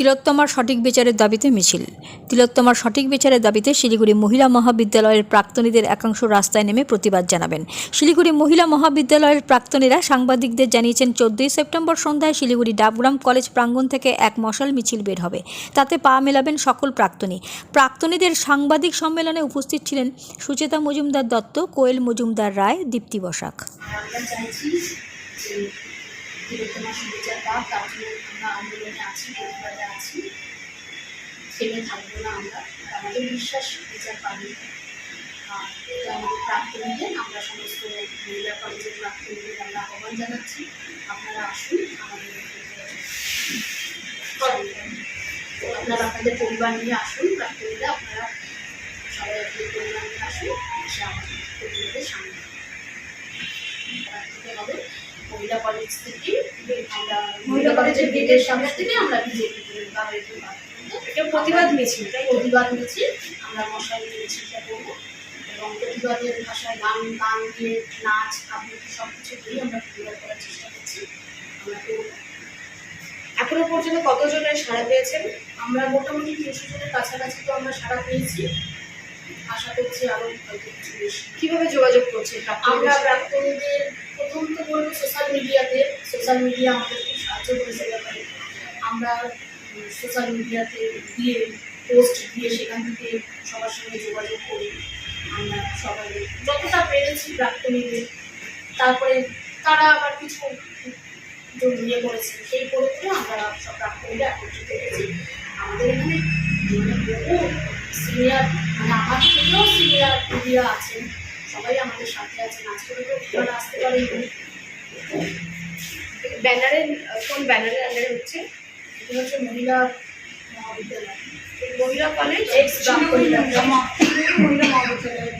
তিলোত্তমার সঠিক বিচারের দাবিতে মিছিল। তিলোত্তমার সঠিক বিচারের দাবিতে শিলিগুড়ি মহিলা মহাবিদ্যালয়ের প্রাক্তনীদের একাংশ রাস্তায় নেমে প্রতিবাদ জানাবেন। শিলিগুড়ি মহিলা মহাবিদ্যালয়ের প্রাক্তনীরা সাংবাদিকদের জানিয়েছেন, চোদ্দই সেপ্টেম্বর সন্ধ্যায় শিলিগুড়ি ডাবগ্রাম কলেজ প্রাঙ্গণ থেকে এক মশাল মিছিল বের হবে। তাতে পা মেলাবেন সকল প্রাক্তনী। প্রাক্তনীদের সাংবাদিক সম্মেলনে উপস্থিত ছিলেন সুচেতা মজুমদার দত্ত, কোয়েল মজুমদার রায়, দীপ্তি বসাক। যে সুবিচার পাক তার জন্য আমরা আন্দোলনে আছি প্রতিবাদে আছি। থেমে থাকব না আমরা। আমাদের বিশ্বাস বিচার পাবে। আমাদের প্রাক্তনীদের আমরা সমস্ত মহিলা কলেজের প্রাক্তনীদের আমরা আহ্বান জানাচ্ছি। আপনারা আসুন, আমাদের আপনারা আপনাদের পরিবার নিয়ে আসুন প্রাক্তনীরা আপনারা সবাই আপনাদের পরিবার নিয়ে আসুন। এসে কলেজের আমরা এটা প্রতিবাদ প্রতিবাদ আমরা মশাই করব এবং ভাষায় গান গান নাচ আবৃত্তি সব কিছু দিয়ে আমরা করার চেষ্টা করছি এখনও পর্যন্ত কতজনের সাড়া পেয়েছেন আমরা মোটামুটি তিনশো জনের কাছাকাছি তো আমরা সাড়া পেয়েছি আশা করছি আরও কিছু বেশি কীভাবে যোগাযোগ করছেন আমরা? প্রাক্তনীদের প্রথম তো বলব সোশ্যাল মিডিয়াতে সোশ্যাল মিডিয়া আমাদের খুব সাহায্য করেছে ব্যাপারে। আমরা সোশ্যাল মিডিয়াতে দিয়ে পোস্ট দিয়ে সেখান থেকে সবার সঙ্গে যোগাযোগ করি। আমরা সবাই যতটা পেরেছি প্রাক্তনীদের তারপরে তারা আবার কিছু ইয়ে করেছে। সেই করে আমরা সব প্রাক্তনীরা একত্রিত হয়েছি। আমাদের এখানে মানে বহু সিনিয়র মানে থেকেও সিনিয়র দিদিরা আছেন। সবাই আমাদের সাথে আছেন। আজকে আপনারা আসতে পারেন ব্যানারের কোন ব্যানারের আন্ডারে হচ্ছে? এটা হচ্ছে মহিলা মহাবিদ্যালয়। মহিলা কলেজ মহিলা মহাবিদ্যালয়।